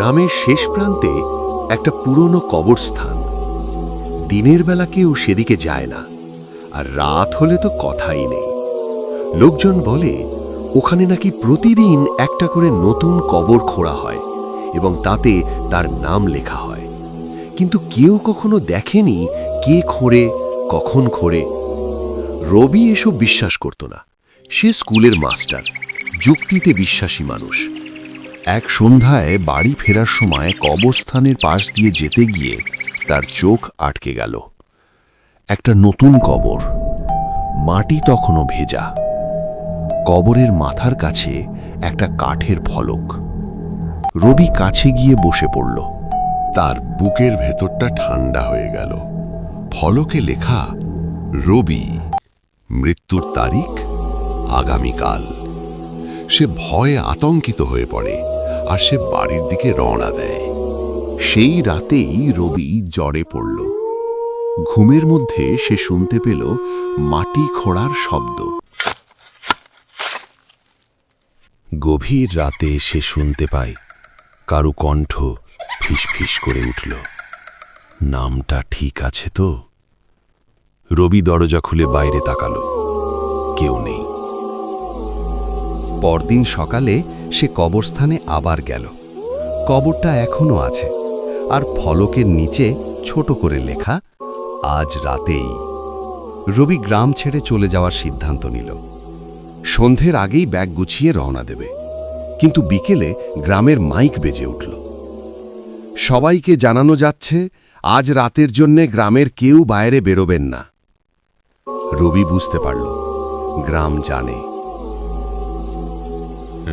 গ্রামের শেষ প্রান্তে একটা পুরনো কবরস্থান। দিনের বেলা কেউ সেদিকে যায় না, আর রাত হলে তো কথাই নেই। লোকজন বলে, ওখানে নাকি প্রতিদিন একটা করে নতুন কবর খোঁড়া হয় এবং তাতে তার নাম লেখা হয়। কিন্তু কেউ কখনো দেখেনি কে খোঁড়ে, কখন খোঁড়ে। রবি এসব বিশ্বাস করত না। সে স্কুলের মাস্টার, যুক্তিতে বিশ্বাসী মানুষ। এক সন্ধ্যায় বাড়ি ফেরার সময় কবরস্থানের পাশ দিয়ে যেতে গিয়ে তার চোখ আটকে গেল। একটা নতুন কবর। মাটি তখনও ভেজা। কবরের মাথার কাছে একটা কাঠের ফলক। রবি কাছে গিয়ে বসে পড়ল। তার বুকের ভেতরটা ঠান্ডা হয়ে গেল। ফলকে লেখা, রবি, মৃত্যুর তারিখ আগামীকাল। সে ভয়ে আতঙ্কিত হয়ে পড়ে। আর সে বাড়ির দিকে রওনা দেয়। সেই রাতেই রবি জ্বরে পড়ল। ঘুমের মধ্যে সে শুনতে পেল মাটি খোঁড়ার শব্দ। গভীর রাতে সে শুনতে পায়, কারু কণ্ঠ ফিসফিস করে উঠল। নামটা ঠিক আছে তো? রবি দরজা খুলে বাইরে তাকালো। কেউ নেই। পরদিন সকালে সে কবরস্থানে আবার গেল। কবরটা এখনও আছে, আর ফলকের নিচে ছোট করে লেখা, আজ রাতেই। রবি গ্রাম ছেড়ে চলে যাওয়ার সিদ্ধান্ত নিল। সন্ধ্যের আগেই ব্যাগ গুছিয়ে রওনা দেবে। কিন্তু বিকেলে গ্রামের মাইক বেজে উঠল। সবাইকে জানানো যাচ্ছে, আজ রাতের জন্যে গ্রামের কেউ বাইরে বেরোবেন না। রবি বুঝতে পারল, গ্রাম জানে।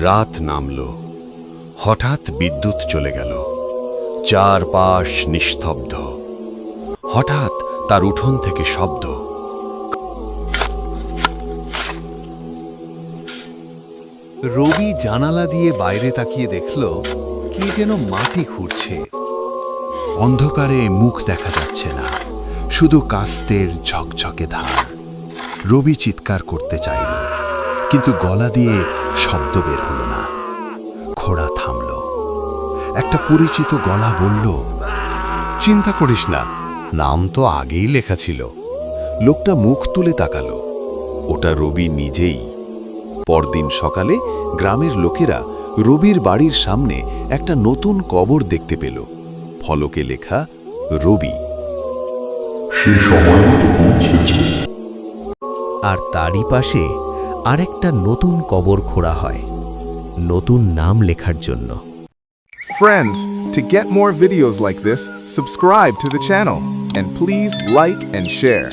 রাত নামল। হঠাৎ বিদ্যুৎ চলে গেল। চারপাশ নিস্তব্ধ। হঠাৎ তার উঠোন থেকে শব্দ। রবি জানালা দিয়ে বাইরে তাকিয়ে দেখল, কি যেন মাটি খুঁড়ছে। অন্ধকারে মুখ দেখা যাচ্ছে না, শুধু কাস্তের ঝকঝকে ধার। রবি চিৎকার করতে চাইল। কিন্তু গলা দিয়ে শব্দ বের হলো না। খোড়া থামল। একটা পরিচিত গলা বলল চিন্তা করিস না নাম তো আগেই লেখা ছিল। লোকটা মুখ তুলে তাকালো। ওটা রবি নিজেই। পরদিন সকালে গ্রামের লোকেরা রবির বাড়ির সামনে একটা নতুন কবর দেখতে পেল। ফলকে লেখা রবি। আর তারই পাশে আরেকটা নতুন কবর খোঁড়া হয় নতুন নাম লেখার জন্য Friends, to get more videos like this, subscribe to the channel and please like and share.